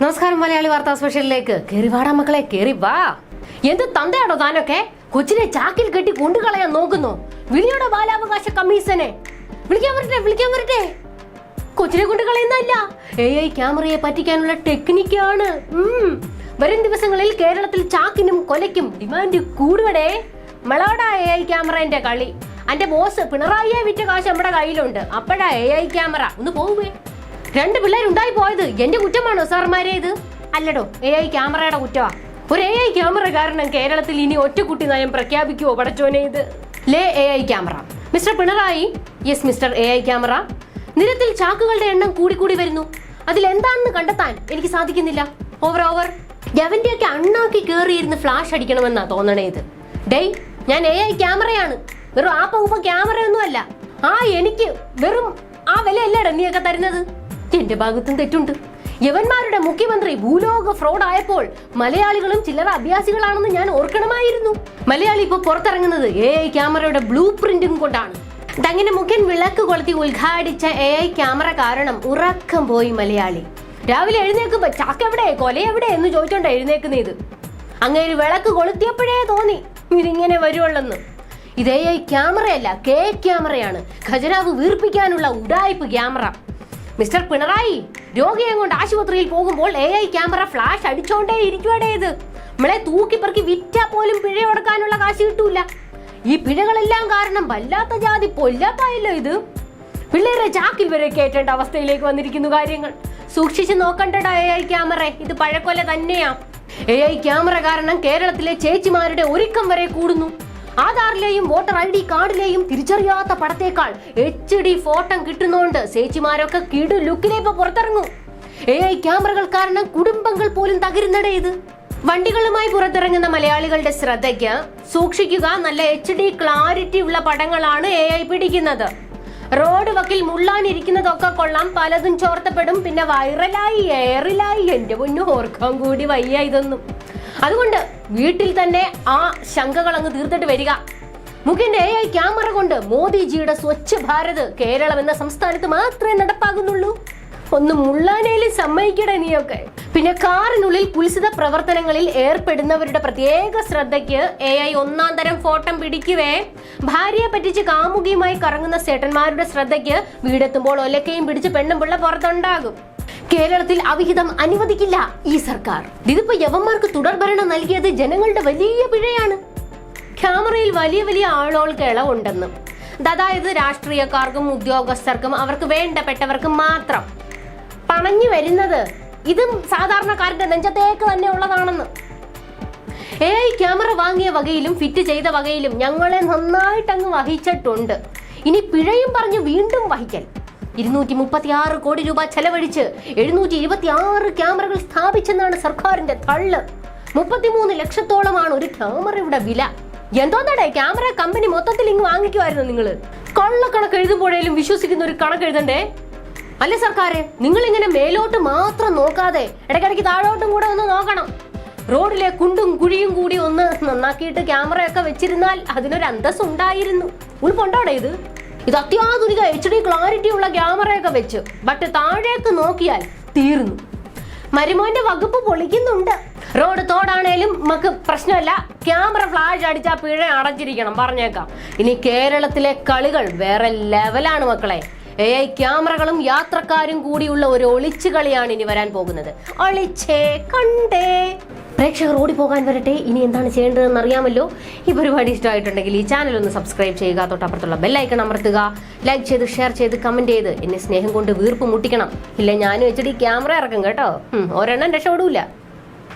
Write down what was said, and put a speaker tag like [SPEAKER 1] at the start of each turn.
[SPEAKER 1] നമസ്കാരം മലയാളി വാർത്താ സ്പെഷ്യലിലേക്ക്. കേറി വാടാ മക്കളെ കേറി വാ. എന്ത് തന്തയാണോ താനൊക്കെ? കൊച്ചിനെ ചാക്കിൽ കെട്ടി കൊണ്ടുകളയാൻ നോക്കുന്നു. വിളിയുടെ ബാലാവകാശ കമ്മീഷനെ? വിളിക്കാൻ വരട്ടെ വിളിക്കാൻ വരട്ടെ. കൊച്ചിനെ കൊണ്ട് കളയുന്നല്ല എ ഐ ക്യാമറയെ പറ്റിക്കാനുള്ള ടെക്നിക്കാണ്. വരും ദിവസങ്ങളിൽ കേരളത്തിൽ ചാക്കിനും കൊലയ്ക്കും ഡിമാൻഡ് കൂടുവടേ. മളോടാ എ ഐ ക്യാമറന്റെ കളി. അന്റെ ബോസ് പിണറായിയെ വിറ്റ കാശ് നമ്മുടെ കയ്യിലുണ്ട്. അപ്പോഴാ എ ഐ ക്യാമറ. ഒന്ന് പോവുകയെ രണ്ട് പിള്ളേരുണ്ടായി പോയത്. എന്റെ കുറ്റമാണോ സാർമാരെ ഇത്? അല്ലടോ എ ഐ ക്യാമറയുടെ കുറ്റമാ. ഒരു എ ഐ ക്യാമറ കാരണം കേരളത്തിൽ ഇനി ഒറ്റ കുട്ടി നയം പ്രഖ്യാപിക്കുവോ പടച്ചോനെ ഇത്? ലേ A I camera. Mister Pinarayi? Yes mister A I camera. നിരത്തിൽ ചാക്കുകളുടെ എണ്ണം കൂടിക്കൂടി വരുന്നു. അതിൽ എന്താണെന്ന് കണ്ടെത്താൻ എനിക്ക് സാധിക്കുന്നില്ല. ഓവർ ഓവർ യവന്റെയൊക്കെ അണ്ണാക്കി കയറിയിരുന്ന് ഫ്ലാഷ് അടിക്കണമെന്നാ തോന്നണേ ഇത്. ഡേയ് ഞാൻ എ ഐ ക്യാമറയാണ്. വെറും ആ ക്യാമറ ഒന്നും അല്ല ആ എനിക്ക് വെറും ആ വിലയല്ലേടാ നീയൊക്കെ തരുന്നത്? എന്റെ ഭാഗത്തും തെറ്റുണ്ട്. യവന്മാരുടെ മുഖ്യമന്ത്രി ഭൂലോക ഫ്രോഡ് ആയപ്പോൾ മലയാളികളും ചില്ലറ അഭ്യാസികളാണെന്ന് ഞാൻ ഓർക്കണമായിരുന്നു. മലയാളി ഇപ്പൊ പുറത്തിറങ്ങുന്നത് എ ഐ ക്യാമറയുടെ ബ്ലൂ പ്രിന്റും കൊണ്ടാണ്. തങ്ങനെ മുഖ്യൻ വിളക്ക് കൊളുത്തി ഉദ്ഘാടിച്ച എ ഐ ക്യാമറ കാരണം ഉറക്കം പോയി മലയാളി. രാവിലെ എഴുന്നേക്കുമ്പോ ചാക്കെവിടെ എവിടെ എന്ന് ചോദിച്ചോണ്ട് എഴുന്നേക്കുന്ന ഇത് അങ്ങനെ ഒരു വിളക്ക് കൊളുത്തിയപ്പോഴേ തോന്നി ഇതിങ്ങനെ വരുവുള്ളെന്ന്. ഇത് എ ഐ ക്യാമറയല്ല കെ ക്യാമറയാണ്. ഖജനാവ് വീർപ്പിക്കാനുള്ള ഉടായ്പ് ക്യാമറ. മിസ്റ്റർ പിണറായി രോഗിയെ കൊണ്ട് ആശുപത്രിയിൽ പോകുമ്പോൾ എ ഐ ക്യാമറ ഫ്ലാഷ് അടിച്ചോണ്ടേ ഇരിക്കുവാടേ ഇത്. നമ്മളെ തൂക്കിപ്പറക്കി വിറ്റാ പോലും പിഴ ഉടക്കാനുള്ള കാശ് കിട്ടൂല. ഈ പിഴകളെല്ലാം കാരണം വല്ലാത്ത ജാതി പൊല്ലാപ്പായല്ലോ ഇത്. പിള്ളേരെ ചാക്കിൽ വരെ കയറ്റേണ്ട അവസ്ഥയിലേക്ക് വന്നിരിക്കുന്നു കാര്യങ്ങൾ. സൂക്ഷിച്ചു നോക്കണ്ടടാ എ ഐ ക്യാമറ ഇത് പഴക്കൊല തന്നെയാ. എ ഐ ക്യാമറ കാരണം കേരളത്തിലെ ചേച്ചിമാരുടെ ഒരുക്കം വരെ കൂടുന്നു. ആധാറിലെയും വോട്ടർ ഐ ഡി കാർഡിലെയും തിരിച്ചറിയാത്ത പടത്തേക്കാൾ എച്ച് ഡി ഫോട്ടം കിട്ടുന്നോണ്ട് ചേച്ചിമാരൊക്കെ കിടു ലുക്കിലേക്ക് പുറത്തിറങ്ങും. എ ഐ ക്യാമറകൾ കാരണം കുടുംബങ്ങൾ പോലും തകരുന്നടേ ഇത്. വണ്ടികളുമായി പുറത്തിറങ്ങുന്ന മലയാളികളുടെ ശ്രദ്ധയ്ക്ക് സൂക്ഷിക്കുക നല്ല എച്ച് ഡി ക്ലാരിറ്റി ഉള്ള പടങ്ങളാണ് എ ഐ പിടിക്കുന്നത്. റോഡ് വക്കിൽ മുള്ളാനിരിക്കുന്നതൊക്കെ കൊള്ളാം പലതും ചോർത്തപ്പെടും പിന്നെ വൈറലായി എയറിലായി. എന്റെ പൊന്നു ഓർക്കാൻ കൂടി വയ്യ ഇതൊന്നും. അതുകൊണ്ട് വീട്ടിൽ തന്നെ ആ ശങ്കകൾ അങ്ങ് തീർത്തിട്ട് വരിക. മുഖിന്റെ എ ഐ ക്യാമറ കൊണ്ട് മോദിജിയുടെ സ്വച്ഛ ഭാരത് കേരളം എന്ന സംസ്ഥാനത്ത് മാത്രമേ നടപ്പാകുന്നുള്ളൂ. ഒന്ന് മുള്ളാനയിലും സമ്മതിക്കട നീയൊക്കെ. പിന്നെ കാറിനുള്ളിൽ കുൽസിത പ്രവർത്തനങ്ങളിൽ ഏർപ്പെടുന്നവരുടെ പ്രത്യേക ശ്രദ്ധയ്ക്ക് എ ഐ ഒന്നാം തരം ഫോട്ടം പിടിക്കുവേ. ഭാര്യയെ പറ്റിച്ച് കാമുകിയുമായി കറങ്ങുന്ന സേട്ടന്മാരുടെ ശ്രദ്ധയ്ക്ക് വീടെത്തുമ്പോൾ ഒലക്കയും പിടിച്ച് പെണ്ണും പിള്ള പുറത്തുണ്ടാകും. കേരളത്തിൽ അവിഹിതം അനുവദിക്കില്ല ഈ സർക്കാർ. ഇതിപ്പോ യവന്മാർക്ക് തുടർഭരണം നൽകിയത് ജനങ്ങളുടെ വലിയ പിഴയാണ്. ക്യാമറയിൽ വലിയ വലിയ ആളുകൾക്ക് ഇളവുണ്ടെന്നും. അതായത് രാഷ്ട്രീയക്കാർക്കും ഉദ്യോഗസ്ഥർക്കും അവർക്ക് വേണ്ടപ്പെട്ടവർക്കും മാത്രം. പണഞ്ഞു വരുന്നത് ഇതും സാധാരണക്കാരന്റെ നെഞ്ചത്തേക്ക് തന്നെ ഉള്ളതാണെന്ന്. എ ഐ ക്യാമറ വാങ്ങിയ വകയിലും ഫിറ്റ് ചെയ്ത വകയിലും ഞങ്ങളെ നന്നായിട്ടങ്ങ് വഹിച്ചിട്ടുണ്ട്. ഇനി പിഴയും പറഞ്ഞു വീണ്ടും വഹിക്കൽ. ഇരുന്നൂറ്റി മുപ്പത്തി ആറ് കോടി രൂപ ചെലവഴിച്ച് എഴുന്നൂറ്റി ഇരുപത്തി ആറ് ക്യാമറകൾ സ്ഥാപിച്ചെന്നാണ് സർക്കാരിന്റെ തള്ള്. മുപ്പത്തിമൂന്ന് ലക്ഷത്തോളമാണ് ഒരു ക്യാമറയുടെ വില. എന്തോന്നടേ ക്യാമറ കമ്പനി മൊത്തത്തിൽ ഇങ്ങ് വാങ്ങിക്കുമായിരുന്നു നിങ്ങൾ കള്ളക്കണക്ക് എഴുതുമ്പോഴേലും വിശ്വസിക്കുന്ന ഒരു കണക്ക് എഴുതണ്ടേ? അല്ല സർക്കാരെ? നിങ്ങൾ ഇങ്ങനെ മേലോട്ട് മാത്രം നോക്കാതെ ഇടയ്ക്കിടയ്ക്ക് താഴോട്ടും കൂടെ ഒന്ന് നോക്കണം. റോഡിലെ കുണ്ടും കുഴിയും കൂടി ഒന്ന് നന്നാക്കിയിട്ട് ക്യാമറയൊക്കെ വെച്ചിരുന്നാൽ അതിനൊരു അന്തസ് ഉണ്ടായിരുന്നു ഇത്? ഇത് അത്യാധുനിക എച്ച് ഡി ക്ലാരിറ്റി ഉള്ള ക്യാമറയൊക്കെ വെച്ച്. ബട്ട് താഴേക്ക് നോക്കിയാൽ തീർന്നു. മരുമോന്റെ വകുപ്പ് പൊളിക്കുന്നുണ്ട്. റോഡ് തോടാണേലും നമുക്ക് പ്രശ്നമല്ല. ക്യാമറ ഫ്ലാഷ് അടിച്ചാൽ പിഴ അടച്ചിരിക്കണം. പറഞ്ഞേക്കാം. ഇനി കേരളത്തിലെ കളികൾ വേറെ ലെവലാണ് മക്കളെ. എ ഐ ക്യാമറകളും യാത്രക്കാരും കൂടിയുള്ള ഒരു ഒളിച്ചു കളിയാണ് ഇനി വരാൻ പോകുന്നത്. ഒളിച്ചേ കണ്ടേ. പ്രേക്ഷകർ ഓടിപ്പോകാൻ വരട്ടെ. ഇനി എന്താണ് ചെയ്യേണ്ടതെന്ന് അറിയാമല്ലോ. ഈ പരിപാടി ഇഷ്ടമായിട്ടുണ്ടെങ്കിൽ ഈ ചാനൽ ഒന്ന് സബ്സ്ക്രൈബ് ചെയ്യുക. തൊട്ടപ്പുറത്തുള്ള ബെല്ലൈക്കൺ അമർത്തുക. ലൈക്ക് ചെയ്ത് ഷെയർ ചെയ്ത് കമന്റ് ചെയ്ത്. എന്നെ സ്നേഹം കൊണ്ട് വീർപ്പ് മുട്ടിക്കണം. ഇല്ല ഞാനും വെച്ചിട്ട് ഈ ക്യാമറ ഇറക്കും കേട്ടോ. ഒരെണ്ണം രക്ഷപ്പെടൂല.